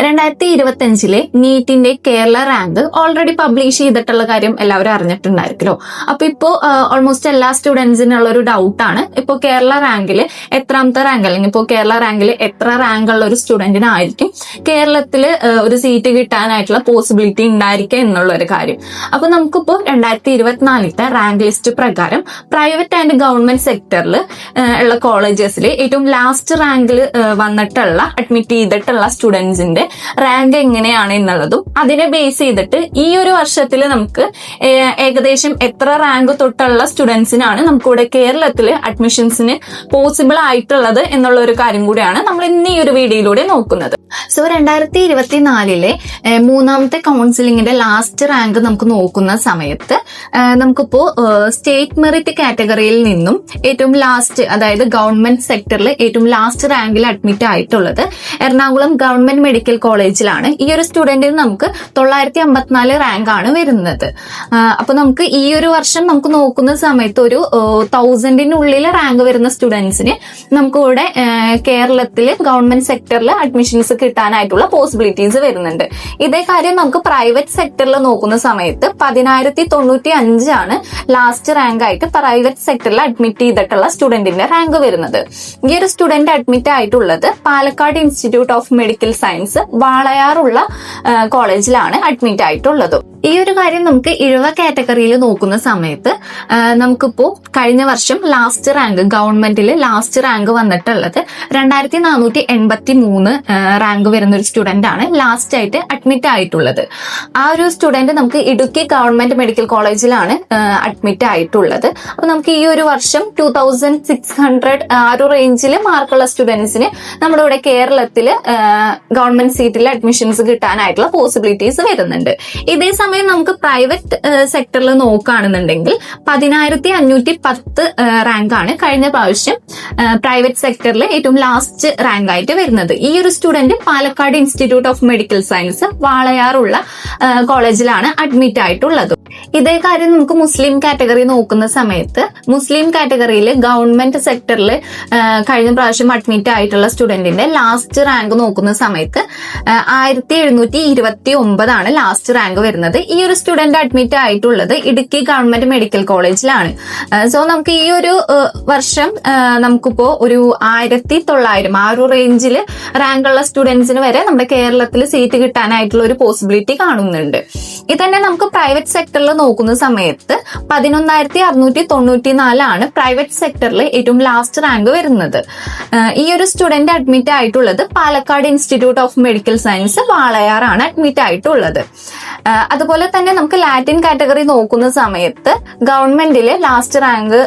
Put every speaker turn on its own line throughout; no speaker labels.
രണ്ടായിരത്തി ഇരുപത്തി അഞ്ചിലെ നീറ്റിന്റെ കേരള റാങ്ക് ഓൾറെഡി പബ്ലിഷ് ചെയ്തിട്ടുള്ള കാര്യം എല്ലാവരും അറിഞ്ഞിട്ടുണ്ടായിരിക്കുമല്ലോ അപ്പൊ ഇപ്പോ ഓൾമോസ്റ്റ് എല്ലാ സ്റ്റുഡൻസിനുള്ള ഒരു ഡൗട്ടാണ് ഇപ്പോ കേരള റാങ്കിൽ എത്രാമത്തെ റാങ്ക് അല്ലെങ്കിൽ ഇപ്പോൾ കേരള റാങ്കിൽ എത്ര റാങ്ക് ഉള്ള ഒരു സ്റ്റുഡന്റിനായിരിക്കും കേരളത്തിൽ ഒരു സീറ്റ് കിട്ടാനായിട്ടുള്ള പോസിബിലിറ്റി ഉണ്ടായിരിക്കുക എന്നുള്ള ഒരു കാര്യം. അപ്പൊ നമുക്കിപ്പോ രണ്ടായിരത്തി ഇരുപത്തിനാലിലത്തെ റാങ്ക് ലിസ്റ്റ് പ്രകാരം പ്രൈവറ്റ് ആൻഡ് ഗവൺമെന്റ് സെക്ടറിൽ ഉള്ള കോളേജസിൽ ഏറ്റവും ലാസ്റ്റ് റാങ്കിൽ വന്നിട്ടുള്ള അഡ്മിറ്റ് ചെയ്തിട്ടുള്ള സ്റ്റുഡൻസിന്റെ റാങ്ക് എങ്ങനെയാണ് എന്നുള്ളതും അതിനെ ബേസ് ചെയ്തിട്ട് ഈ ഒരു വർഷത്തിൽ നമുക്ക് ഏകദേശം എത്ര റാങ്ക് തൊട്ടുള്ള സ്റ്റുഡൻസിനാണ് നമുക്കിവിടെ കേരളത്തിൽ അഡ്മിഷൻസിന് പോസിബിൾ ആയിട്ടുള്ളത് എന്നുള്ള ഒരു കാര്യം കൂടിയാണ് നമ്മൾ ഇന്ന് ഈ ഒരു വീഡിയോയിലൂടെ നോക്കുന്നത്. സോ രണ്ടായിരത്തി ഇരുപത്തി നാലിലെ മൂന്നാമത്തെ കൗൺസിലിംഗിന്റെ ലാസ്റ്റ് റാങ്ക് നമുക്ക് നോക്കുന്ന സമയത്ത് നമുക്കിപ്പോ സ്റ്റേറ്റ് മെറിറ്റ് കാറ്റഗറിയിൽ നിന്നും ഏറ്റവും ലാസ്റ്റ് അതായത് ഗവൺമെന്റ് സെക്ടറിൽ ഏറ്റവും ലാസ്റ്റ് റാങ്കിൽ അഡ്മിറ്റ് ആയിട്ടുള്ളത് എറണാകുളം ഗവൺമെന്റ് മെഡിക്കൽ കോളേജിലാണ് ഈ ഒരു സ്റ്റുഡന്റിന് നമുക്ക് തൊള്ളായിരത്തി അമ്പത്തിനാല് റാങ്ക് ആണ് വരുന്നത്. അപ്പൊ നമുക്ക് ഈ ഒരു വർഷം നമുക്ക് നോക്കുന്ന സമയത്ത് ഒരു തൗസൻഡിനുള്ളിൽ റാങ്ക് വരുന്ന സ്റ്റുഡൻസിന് നമുക്ക് ഇവിടെ കേരളത്തിൽ ഗവൺമെന്റ് സെക്ടറിൽ അഡ്മിഷൻസ് കിട്ടാനായിട്ടുള്ള പോസിബിലിറ്റീസ് വരുന്നുണ്ട്. ഇതേ കാര്യം നമുക്ക് പ്രൈവറ്റ് സെക്ടറിൽ നോക്കുന്ന സമയത്ത് പതിനായിരത്തി തൊണ്ണൂറ്റി അഞ്ചാണ് ലാസ്റ്റ് റാങ്ക് ആയിട്ട് പ്രൈവറ്റ് സെക്ടറിൽ അഡ്മിറ്റ് ചെയ്തിട്ടുള്ള സ്റ്റുഡന്റിന്റെ റാങ്ക് വരുന്നത്. ഈ ഒരു സ്റ്റുഡന്റ് അഡ്മിറ്റ് ആയിട്ടുള്ളത് Palakkad institute of medical science വാളയാറുള്ള കോളേജിലാണ് അഡ്മിറ്റ് ആയിട്ടുള്ളത്. ഈ ഒരു കാര്യം നമുക്ക് ഇഴവ കാറ്റഗറിയിൽ നോക്കുന്ന സമയത്ത് നമുക്കിപ്പോൾ നമുക്കിപ്പോ കഴിഞ്ഞ വർഷം ലാസ്റ്റ് റാങ്ക് ഗവൺമെന്റിൽ ലാസ്റ്റ് റാങ്ക് വന്നിട്ടുള്ളത് രണ്ടായിരത്തി നാനൂറ്റി എൺപത്തി മൂന്ന് റാങ്ക് വരുന്ന ഒരു സ്റ്റുഡന്റ് ആണ് ലാസ്റ്റ് ആയിട്ട് അഡ്മിറ്റ് ആയിട്ടുള്ളത്. ആ ഒരു സ്റ്റുഡന്റ് നമുക്ക് ഇടുക്കി ഗവൺമെന്റ് മെഡിക്കൽ കോളേജിലാണ് അഡ്മിറ്റ് ആയിട്ടുള്ളത്. അപ്പൊ നമുക്ക് ഈ ഒരു വർഷം ടൂ തൗസൻഡ് സിക്സ് ഹൺഡ്രഡ് ആ ഒരു റേഞ്ചിൽ മാർക്കുള്ള സ്റ്റുഡൻസിന് നമ്മുടെ ഇവിടെ കേരളത്തിൽ ഗവൺമെന്റ് സീറ്റിൽ അഡ്മിഷൻസ് കിട്ടാനായിട്ടുള്ള പോസിബിലിറ്റീസ് വരുന്നുണ്ട്. ഇതേ സമയം നമുക്ക് പ്രൈവറ്റ് സെക്ടറിൽ നോക്കുകയാണെന്നുണ്ടെങ്കിൽ പതിനായിരത്തി അഞ്ഞൂറ്റി പത്ത് റാങ്ക് ആണ് കഴിഞ്ഞ പ്രാവശ്യം പ്രൈവറ്റ് സെക്ടറിൽ ഏറ്റവും ലാസ്റ്റ് റാങ്ക് ആയിട്ട് വരുന്നത്. ഈ ഒരു student Palakkad institute of medical science വാളയാറുള്ള കോളേജിലാണ് അഡ്മിറ്റ് ആയിട്ടുള്ളത്. ഇതേ കാര്യം നമുക്ക് മുസ്ലിം കാറ്റഗറി നോക്കുന്ന സമയത്ത് മുസ്ലിം കാറ്റഗറിയിൽ ഗവൺമെന്റ് സെക്ടറിൽ കഴിഞ്ഞ പ്രാവശ്യം അഡ്മിറ്റ് ആയിട്ടുള്ള സ്റ്റുഡന്റിന്റെ ലാസ്റ്റ് റാങ്ക് നോക്കുന്ന സമയത്ത് ആയിരത്തി എഴുന്നൂറ്റി ഇരുപത്തി ഒമ്പതാണ് ലാസ്റ്റ് റാങ്ക് വരുന്നത്. ഈ ഒരു സ്റ്റുഡന്റ് അഡ്മിറ്റ് ആയിട്ടുള്ളത് ഇടുക്കി ഗവൺമെന്റ് മെഡിക്കൽ കോളേജിലാണ് സോ നമുക്ക് ഈ ഒരു വർഷം നമുക്കിപ്പോ ഒരു ആയിരത്തി തൊള്ളായിരം ആ ഒരു റേഞ്ചിൽ റാങ്ക് ഉള്ള സ്റ്റുഡൻസിന് വരെ നമ്മുടെ കേരളത്തിൽ സീറ്റ് കിട്ടാനായിട്ടുള്ള ഒരു പോസിബിലിറ്റി കാണുന്നുണ്ട്. ഇത് തന്നെ നമുക്ക് പ്രൈവറ്റ് സെക്ടറിൽ നോക്കുന്ന സമയത്ത് പതിനൊന്നായിരത്തി അറുന്നൂറ്റി തൊണ്ണൂറ്റി നാലാണ് പ്രൈവറ്റ് സെക്ടറിൽ ഏറ്റവും ലാസ്റ്റ് റാങ്ക് വരുന്നത്. ഈ ഒരു സ്റ്റുഡന്റ് അഡ്മിറ്റ് ആയിട്ടുള്ളത് Palakkad institute of medical science വാളയാറാണ് admit ആയിട്ടുള്ളത്. ആഹ് അതുപോലെ തന്നെ നമുക്ക് ലാറ്റിൻ കാറ്റഗറി നോക്കുന്ന സമയത്ത് ഗവൺമെന്റിലെ ലാസ്റ്റ് റാങ്ക്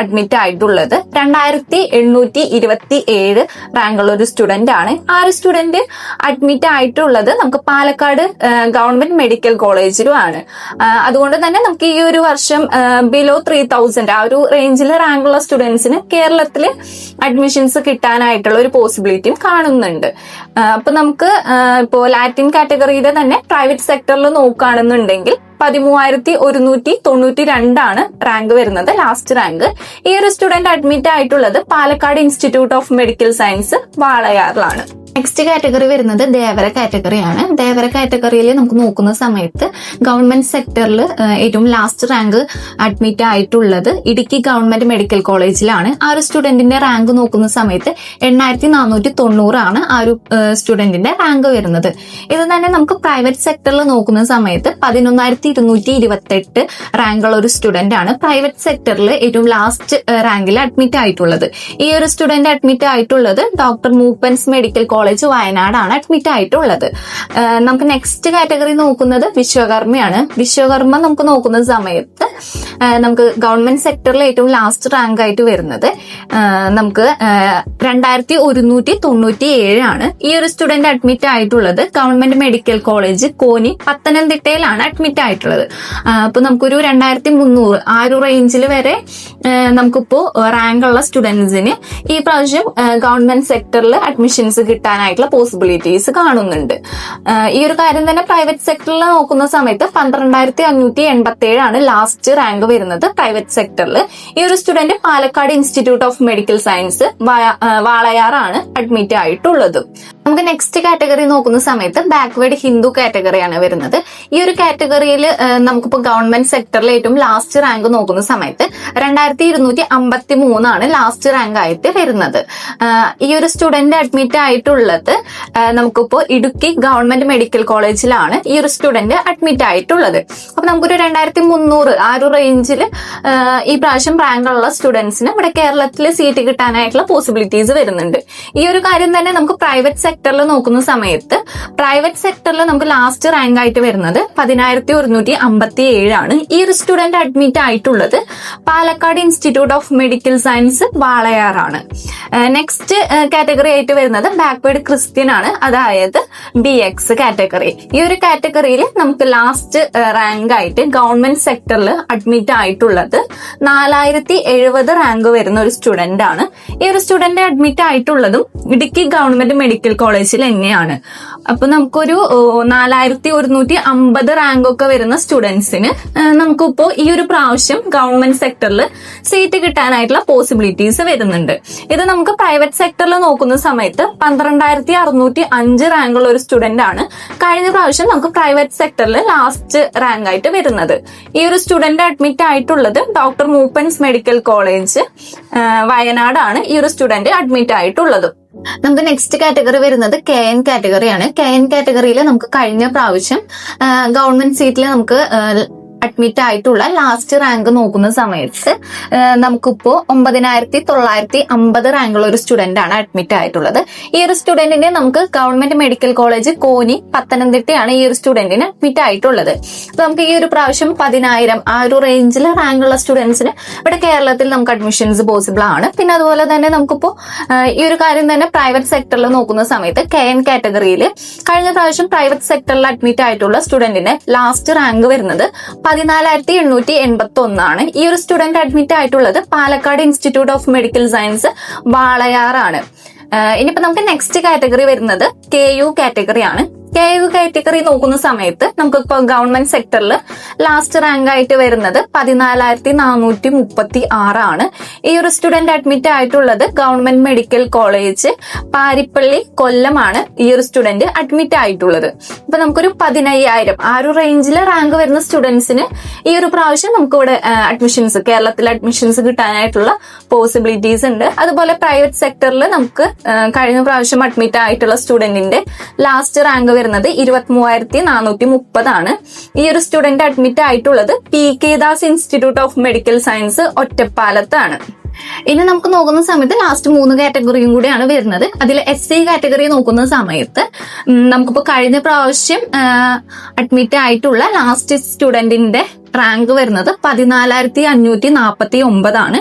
അഡ്മിറ്റ് ആയിട്ടുള്ളത് രണ്ടായിരത്തി എണ്ണൂറ്റി ഇരുപത്തി ഏഴ് റാങ്ക് ഉള്ള ഒരു സ്റ്റുഡന്റ് ആണ്. ആ ഒരു സ്റ്റുഡന്റ് അഡ്മിറ്റ് ആയിട്ടുള്ളത് നമുക്ക് പാലക്കാട് ഗവൺമെന്റ് മെഡിക്കൽ കോളേജിലും ആണ്. അതുകൊണ്ട് തന്നെ നമുക്ക് ഈ ഒരു വർഷം ബിലോ ത്രീ തൗസൻഡ് ആ ഒരു റേഞ്ചിൽ റാങ്കുള്ള സ്റ്റുഡൻസിന് കേരളത്തിൽ അഡ്മിഷൻസ് കിട്ടാനായിട്ടുള്ള ഒരു പോസിബിലിറ്റിയും കാണുന്നുണ്ട്. അപ്പൊ നമുക്ക് ഇപ്പോ ലാറ്റിൻ കാറ്റഗറിയുടെ തന്നെ പ്രൈവറ്റ് സെക്ടറിൽ നോക്കുകയാണെന്നുണ്ടെങ്കിൽ പതിമൂവായിരത്തി ഒരുന്നൂറ്റി തൊണ്ണൂറ്റി രണ്ടാണ് റാങ്ക് വരുന്നത് ലാസ്റ്റ് റാങ്ക്. ഈ ഒരു സ്റ്റുഡന്റ് അഡ്മിറ്റ് ആയിട്ടുള്ളത് Palakkad institute of medical science വാളയാറിലാണ്. Next category വരുന്നത് ദേവര കാറ്റഗറിയാണ് ദേവര കാറ്റഗറിയിൽ നമുക്ക് നോക്കുന്ന സമയത്ത് ഗവൺമെന്റ് സെക്ടറിൽ ഏറ്റവും ലാസ്റ്റ് റാങ്ക് അഡ്മിറ്റ് ആയിട്ടുള്ളത് ഇടുക്കി ഗവൺമെന്റ് മെഡിക്കൽ കോളേജിലാണ് ആ ഒരു സ്റ്റുഡന്റിന്റെ റാങ്ക് നോക്കുന്ന സമയത്ത് എണ്ണായിരത്തി നാനൂറ്റി തൊണ്ണൂറാണ് ആ ഒരു സ്റ്റുഡന്റിന്റെ റാങ്ക് വരുന്നത്. ഇത് തന്നെ നമുക്ക് പ്രൈവറ്റ് സെക്ടറിൽ നോക്കുന്ന സമയത്ത് പതിനൊന്നായിരത്തി ഇരുന്നൂറ്റി ഇരുപത്തെട്ട് റാങ്കുള്ള ഒരു സ്റ്റുഡന്റ് ആണ് പ്രൈവറ്റ് സെക്ടറിൽ ഏറ്റവും ലാസ്റ്റ് റാങ്കിൽ അഡ്മിറ്റ് ആയിട്ടുള്ളത്. ഈ ഒരു സ്റ്റുഡന്റ് അഡ്മിറ്റ് ആയിട്ടുള്ളത് ഡോക്ടർ മൂപ്പൻസ് മെഡിക്കൽ കോളേജ് വയനാടാണ് അഡ്മിറ്റ് ആയിട്ടുള്ളത്. നമുക്ക് നെക്സ്റ്റ് കാറ്റഗറി നോക്കുന്നത് വിശ്വകർമ്മയാണ്. വിശ്വകർമ്മ നമുക്ക് നോക്കുന്ന സമയത്ത് നമുക്ക് ഗവൺമെന്റ് സെക്ടറിൽ ഏറ്റവും ലാസ്റ്റ് റാങ്ക് ആയിട്ട് വരുന്നത് നമുക്ക് രണ്ടായിരത്തി ഒരുന്നൂറ്റി തൊണ്ണൂറ്റി ഏഴാണ് ഈ ഒരു സ്റ്റുഡന്റ് അഡ്മിറ്റ് ആയിട്ടുള്ളത് ഗവൺമെന്റ് മെഡിക്കൽ കോളേജ് കോനി പത്തനംതിട്ടയിലാണ് അഡ്മിറ്റ് ആയിട്ടുള്ളത്. ആഹ് അപ്പൊ നമുക്കൊരു രണ്ടായിരത്തി മുന്നൂറ് ആ ഒരു റേഞ്ചിൽ വരെ നമുക്കിപ്പോ റാങ്ക് ഉള്ള സ്റ്റുഡൻസിന് ഈ പ്രാവശ്യം ഗവൺമെന്റ് സെക്ടറിൽ അഡ്മിഷൻസ് കിട്ടാനായിട്ടുള്ള പോസിബിലിറ്റീസ് കാണുന്നുണ്ട്. ഈ ഒരു കാര്യം തന്നെ പ്രൈവറ്റ് സെക്ടറിൽ നോക്കുന്ന സമയത്ത് പന്ത്രണ്ടായിരത്തി അഞ്ഞൂറ്റി എൺപത്തി ഏഴാണ് ലാസ്റ്റ് റാങ്ക് വരുന്നത് പ്രൈവറ്റ് സെക്ടറിൽ ഈ ഒരു student Palakkad institute of medical science വാളയാറാണ് admit ആയിട്ടുള്ളത്. നമുക്ക് നെക്സ്റ്റ് കാറ്റഗറി നോക്കുന്ന സമയത്ത് ബാക്ക്വേഡ് ഹിന്ദു കാറ്റഗറിയാണ് വരുന്നത്. ഈ ഒരു കാറ്റഗറിയിൽ നമുക്കിപ്പോൾ ഗവൺമെന്റ് സെക്ടറിൽ ഏറ്റവും ലാസ്റ്റ് റാങ്ക് നോക്കുന്ന സമയത്ത് രണ്ടായിരത്തി ഇരുന്നൂറ്റി അമ്പത്തി മൂന്നാണ് ലാസ്റ്റ് റാങ്ക് ആയിട്ട് വരുന്നത്. ഈ ഒരു സ്റ്റുഡന്റ് അഡ്മിറ്റ് ആയിട്ടുള്ളത് നമുക്കിപ്പോൾ നമുക്കിപ്പോ ഇടുക്കി ഗവൺമെന്റ് മെഡിക്കൽ കോളേജിലാണ് ഈ ഒരു സ്റ്റുഡന്റ് അഡ്മിറ്റ് ആയിട്ടുള്ളത്. അപ്പൊ നമുക്കൊരു രണ്ടായിരത്തി മുന്നൂറ് ആ ഒരു റേഞ്ചിൽ ഈ പ്രാവശ്യം റാങ്ക് ഉള്ള സ്റ്റുഡൻസിന് ഇവിടെ കേരളത്തിൽ സീറ്റ് കിട്ടാനായിട്ടുള്ള പോസിബിലിറ്റീസ് വരുന്നുണ്ട്. ഈ ഒരു കാര്യം തന്നെ നമുക്ക് പ്രൈവറ്റ് സെക്ടറിൽ നോക്കുന്ന സമയത്ത് പ്രൈവറ്റ് സെക്ടറിൽ നമുക്ക് ലാസ്റ്റ് റാങ്ക് ആയിട്ട് വരുന്നത് പതിനായിരത്തി ഒരുന്നൂറ്റി അമ്പത്തി ഏഴാണ് ഈ ഒരു സ്റ്റുഡന്റ് അഡ്മിറ്റ് ആയിട്ടുള്ളത് Palakkad institute of medical science വാളയാറാണ്. Next category ആയിട്ട് വരുന്നത് ബാക്ക്വേർഡ് ക്രിസ്ത്യൻ ആണ്. അതായത് ബി എക്സ് കാറ്റഗറി ഈ ഒരു കാറ്റഗറിയിൽ നമുക്ക് ലാസ്റ്റ് റാങ്ക് ആയിട്ട് ഗവൺമെന്റ് സെക്ടറിൽ അഡ്മിറ്റ് ആയിട്ടുള്ളത് നാലായിരത്തി എഴുപത് റാങ്ക് വരുന്ന ഒരു സ്റ്റുഡന്റ് ആണ്. ഈ ഒരു സ്റ്റുഡന്റ് അഡ്മിറ്റ് ആയിട്ടുള്ളതും ഇടുക്കി ഗവൺമെന്റ് മെഡിക്കൽ കോളേജിൽ തന്നെയാണ്. അപ്പൊ നമുക്കൊരു നാലായിരത്തി ഒരുന്നൂറ്റി അമ്പത് റാങ്ക് ഒക്കെ വരുന്ന സ്റ്റുഡൻസിന് നമുക്കിപ്പോ ഈ ഒരു പ്രാവശ്യം ഗവൺമെന്റ് സെക്ടറിൽ സീറ്റ് കിട്ടാനായിട്ടുള്ള പോസിബിലിറ്റീസ് വരുന്നുണ്ട്. ഇത് നമുക്ക് പ്രൈവറ്റ് സെക്ടറിൽ നോക്കുന്ന സമയത്ത് പന്ത്രണ്ടായിരത്തി അറുന്നൂറ്റി അഞ്ച് റാങ്ക് ഉള്ള ഒരു സ്റ്റുഡന്റ് ആണ് കഴിഞ്ഞ പ്രാവശ്യം നമുക്ക് പ്രൈവറ്റ് സെക്ടറിൽ ലാസ്റ്റ് റാങ്ക് ആയിട്ട് വരുന്നത്. ഈ ഒരു സ്റ്റുഡന്റ് അഡ്മിറ്റ് ആയിട്ടുള്ളത് ഡോക്ടർ മൂപ്പൻസ് മെഡിക്കൽ കോളേജ് വയനാടാണ് ഈ ഒരു സ്റ്റുഡന്റ് അഡ്മിറ്റ് ആയിട്ടുള്ളത്. നമുക്ക് നെക്സ്റ്റ് കാറ്റഗറി വരുന്നത് കെ എൻ കാറ്റഗറിയാണ് കെ എൻ കാറ്റഗറിയിൽ നമുക്ക് കഴിഞ്ഞ പ്രാവശ്യം ഗവൺമെന്റ് സീറ്റിൽ നമുക്ക് അഡ്മിറ്റ് ആയിട്ടുള്ള ലാസ്റ്റ് റാങ്ക് നോക്കുന്ന സമയത്ത് നമുക്കിപ്പോ ഒമ്പതിനായിരത്തി തൊള്ളായിരത്തി അമ്പത് റാങ്കുള്ള ഒരു സ്റ്റുഡന്റ് ആണ് അഡ്മിറ്റ് ആയിട്ടുള്ളത്. ഈ ഒരു സ്റ്റുഡന്റിനെ നമുക്ക് ഗവൺമെന്റ് മെഡിക്കൽ കോളേജ് കോനി പത്തനംതിട്ടയാണ് ഈ ഒരു സ്റ്റുഡന്റിന് അഡ്മിറ്റ് ആയിട്ടുള്ളത്. അപ്പൊ നമുക്ക് ഈ ഒരു പ്രാവശ്യം പതിനായിരം ആ ഒരു റേഞ്ചിൽ റാങ്കുള്ള സ്റ്റുഡൻസിന് ഇവിടെ കേരളത്തിൽ നമുക്ക് അഡ്മിഷൻസ് പോസിബിൾ ആണ്. പിന്നെ അതുപോലെ തന്നെ നമുക്കിപ്പോ ഈ ഒരു കാര്യം തന്നെ പ്രൈവറ്റ് സെക്ടറിൽ നോക്കുന്ന സമയത്ത് കെ എൻ കാറ്റഗറിയിൽ കഴിഞ്ഞ പ്രാവശ്യം പ്രൈവറ്റ് സെക്ടറിൽ അഡ്മിറ്റ് ആയിട്ടുള്ള സ്റ്റുഡന്റിന് ലാസ്റ്റ് റാങ്ക് വരുന്നത് പതിനാലായിരത്തി എണ്ണൂറ്റി എൺപത്തി ഒന്നാണ് ഈ ഒരു സ്റ്റുഡന്റ് അഡ്മിറ്റ് ആയിട്ടുള്ളത് Palakkad institute of medical science വാളയാറാണ്. ഇനിയിപ്പോ നമുക്ക് നെക്സ്റ്റ് കാറ്റഗറി വരുന്നത് കെ യു കാറ്റഗറി ആണ് കെ യു കാറ്റഗറി നോക്കുന്ന സമയത്ത് നമുക്ക് ഇപ്പോൾ ഗവൺമെന്റ് സെക്ടറിൽ ലാസ്റ്റ് റാങ്ക് ആയിട്ട് വരുന്നത് പതിനാലായിരത്തി നാനൂറ്റി മുപ്പത്തി ആറാണ് ഈ ഒരു സ്റ്റുഡന്റ് അഡ്മിറ്റ് ആയിട്ടുള്ളത് ഗവൺമെന്റ് മെഡിക്കൽ കോളേജ് പാരിപ്പള്ളി കൊല്ലമാണ് ഈ ഒരു സ്റ്റുഡന്റ് അഡ്മിറ്റ് ആയിട്ടുള്ളത്. അപ്പൊ നമുക്കൊരു പതിനയ്യായിരം ആ ഒരു റേഞ്ചിൽ റാങ്ക് വരുന്ന സ്റ്റുഡൻസിന് ഈ ഒരു പ്രാവശ്യം നമുക്ക് ഇവിടെ അഡ്മിഷൻസ് കേരളത്തിൽ അഡ്മിഷൻസ് കിട്ടാനായിട്ടുള്ള പോസിബിലിറ്റീസ് ഉണ്ട്. അതുപോലെ പ്രൈവറ്റ് സെക്ടറിൽ നമുക്ക് കഴിഞ്ഞ പ്രാവശ്യം അഡ്മിറ്റ് ആയിട്ടുള്ള സ്റ്റുഡന്റിന്റെ ലാസ്റ്റ് റാങ്ക് വരുന്നത് ഇരുപത്തി മൂവായിരത്തി നാനൂറ്റി മുപ്പതാണ് ഈ ഒരു സ്റ്റുഡന്റ് അഡ്മിറ്റ് ആയിട്ടുള്ളത് P K Das institute of medical science ഒറ്റപ്പാലത്താണ്. ഇനി നമുക്ക് നോക്കുന്ന സമയത്ത് ലാസ്റ്റ് മൂന്ന് കാറ്റഗറിയും കൂടിയാണ് വരുന്നത്. അതിൽ എസ് സി കാറ്റഗറി നോക്കുന്ന സമയത്ത് നമുക്കിപ്പോൾ നമുക്കിപ്പോ കഴിഞ്ഞ പ്രാവശ്യം അഡ്മിറ്റ് ആയിട്ടുള്ള ലാസ്റ്റ് സ്റ്റുഡന്റിന്റെ റാങ്ക് വരുന്നത് പതിനാലായിരത്തി അഞ്ഞൂറ്റി നാൽപ്പത്തി ഒമ്പതാണ്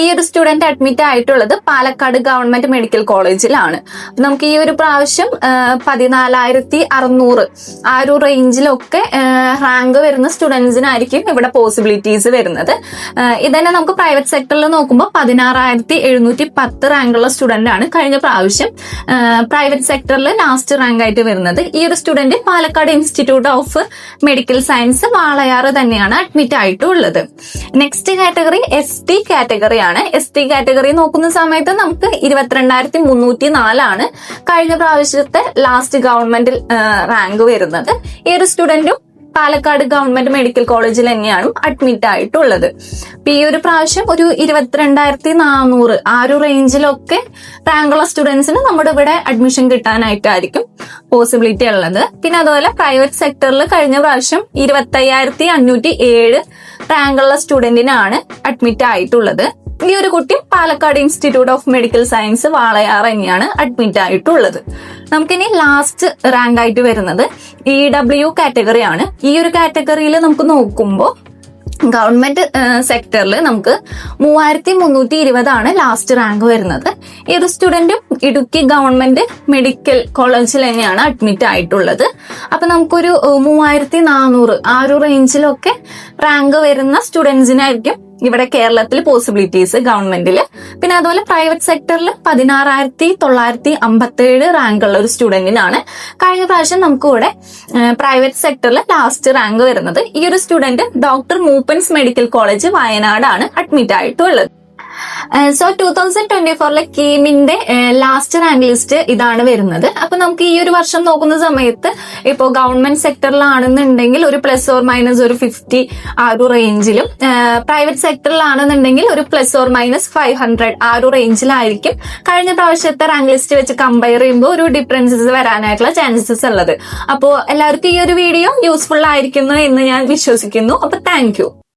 ഈ ഒരു സ്റ്റുഡന്റ് അഡ്മിറ്റ് ആയിട്ടുള്ളത് പാലക്കാട് ഗവൺമെന്റ് മെഡിക്കൽ കോളേജിലാണ് നമുക്ക് ഈ ഒരു പ്രാവശ്യം പതിനാലായിരത്തി അറുന്നൂറ് ആ ഒരു റേഞ്ചിലൊക്കെ റാങ്ക് വരുന്ന സ്റ്റുഡൻസിനായിരിക്കും ഇവിടെ പോസിബിലിറ്റീസ് വരുന്നത്. ഇതന്നെ നമുക്ക് പ്രൈവറ്റ് സെക്ടറിൽ നോക്കുമ്പോൾ പതിനാറായിരത്തി എഴുന്നൂറ്റി പത്ത് റാങ്കുള്ള സ്റ്റുഡന്റ് ആണ് കഴിഞ്ഞ പ്രാവശ്യം പ്രൈവറ്റ് സെക്ടറിൽ ലാസ്റ്റ് റാങ്ക് ആയിട്ട് വരുന്നത്. ഈ ഒരു student Palakkad institute of medical science Walayar തന്നെയാണ് അഡ്മിറ്റ് ആയിട്ടുള്ളത്. Next category S T category ആണ്. എസ് ടി കാറ്റഗറി നോക്കുന്ന സമയത്ത് നമുക്ക് ഇരുപത്തിരണ്ടായിരത്തി മുന്നൂറ്റി നാലാണ് കഴിഞ്ഞ പ്രാവശ്യത്തെ ലാസ്റ്റ് ഗവൺമെന്റിൽ റാങ്ക് വരുന്നത്. ഈ ഒരു സ്റ്റുഡന്റും പാലക്കാട് ഗവൺമെന്റ് മെഡിക്കൽ കോളേജിൽ തന്നെയാണ് അഡ്മിറ്റ് ആയിട്ടുള്ളത്. അപ്പൊ ഈ ഒരു പ്രാവശ്യം ഒരു ഇരുപത്തിരണ്ടായിരത്തി നാനൂറ് ആ ഒരു റേഞ്ചിലൊക്കെ റാങ്കുള്ള സ്റ്റുഡൻസിന് നമ്മുടെ ഇവിടെ അഡ്മിഷൻ കിട്ടാനായിട്ടായിരിക്കും പോസിബിലിറ്റി ഉള്ളത്. പിന്നെ അതുപോലെ പ്രൈവറ്റ് സെക്ടറിൽ കഴിഞ്ഞ പ്രാവശ്യം ഇരുപത്തയ്യായിരത്തി അഞ്ഞൂറ്റി ഏഴ് റാങ്കുള്ള സ്റ്റുഡന്റിനാണ് അഡ്മിറ്റ് ആയിട്ടുള്ളത്. ഈ ഒരു കുട്ടി Palakkad institute of medical science Walayar തന്നെയാണ് അഡ്മിറ്റ് ആയിട്ടുള്ളത്. നമുക്കിനി ലാസ്റ്റ് റാങ്ക് ആയിട്ട് വരുന്നത് ഇ ഡബ്ല്യു കാറ്റഗറി ആണ്. ഈ ഒരു കാറ്റഗറിയിൽ നമുക്ക് നോക്കുമ്പോൾ ഗവൺമെന്റ് സെക്ടറിൽ നമുക്ക് മൂവായിരത്തി മുന്നൂറ്റി ഇരുപതാണ് ലാസ്റ്റ് റാങ്ക് വരുന്നത്. ഏത് ഒരു സ്റ്റുഡന്റും ഇടുക്കി ഗവൺമെന്റ് മെഡിക്കൽ കോളേജിൽ തന്നെയാണ് അഡ്മിറ്റ് ആയിട്ടുള്ളത്. അപ്പൊ നമുക്കൊരു മൂവായിരത്തി നാനൂറ് ആ ഒരു റേഞ്ചിലൊക്കെ റാങ്ക് വരുന്ന സ്റ്റുഡൻസിനായിരിക്കും ഇവിടെ കേരളത്തിൽ പോസിബിലിറ്റീസ് ഗവൺമെന്റിൽ പിന്നെ അതുപോലെ പ്രൈവറ്റ് സെക്ടറിൽ പതിനാറായിരത്തി തൊള്ളായിരത്തി അമ്പത്തി ഏഴ് റാങ്ക് ഉള്ള ഒരു സ്റ്റുഡന്റിനാണ് കഴിഞ്ഞ പ്രാവശ്യം നമുക്ക് ഇവിടെ പ്രൈവറ്റ് സെക്ടറിൽ ലാസ്റ്റ് റാങ്ക് വരുന്നത്. ഈ ഒരു student doctor Moopen's medical college വയനാടാണ് അഡ്മിറ്റ് ആയിട്ടുള്ളത്. സോ ടൂ തൗസൻഡ് ട്വന്റി ഫോറിലെ കീമിന്റെ ലാസ്റ്റ് റാങ്ക് ലിസ്റ്റ് ഇതാണ് വരുന്നത്. അപ്പൊ നമുക്ക് ഈ ഒരു വർഷം നോക്കുന്ന സമയത്ത് ഇപ്പോൾ ഗവൺമെന്റ് സെക്ടറിലാണെന്നുണ്ടെങ്കിൽ ഒരു പ്ലസ് ഓർ മൈനസ് ഒരു ഫിഫ്റ്റി ആ ഒരു റേഞ്ചിലും പ്രൈവറ്റ് സെക്ടറിലാണെന്നുണ്ടെങ്കിൽ ഒരു plus or minus five hundred ആ ഒരു റേഞ്ചിലായിരിക്കും കഴിഞ്ഞ പ്രാവശ്യത്തെ റാങ്ക് ലിസ്റ്റ് വെച്ച് കമ്പയർ ചെയ്യുമ്പോൾ ഒരു ഡിഫറൻസസ് വരാനായിട്ടുള്ള ചാൻസസ് ഉള്ളത്. അപ്പോൾ എല്ലാവർക്കും ഈ ഒരു വീഡിയോ യൂസ്ഫുൾ ആയിരിക്കുന്നു എന്ന് ഞാൻ വിശ്വസിക്കുന്നു. അപ്പൊ താങ്ക്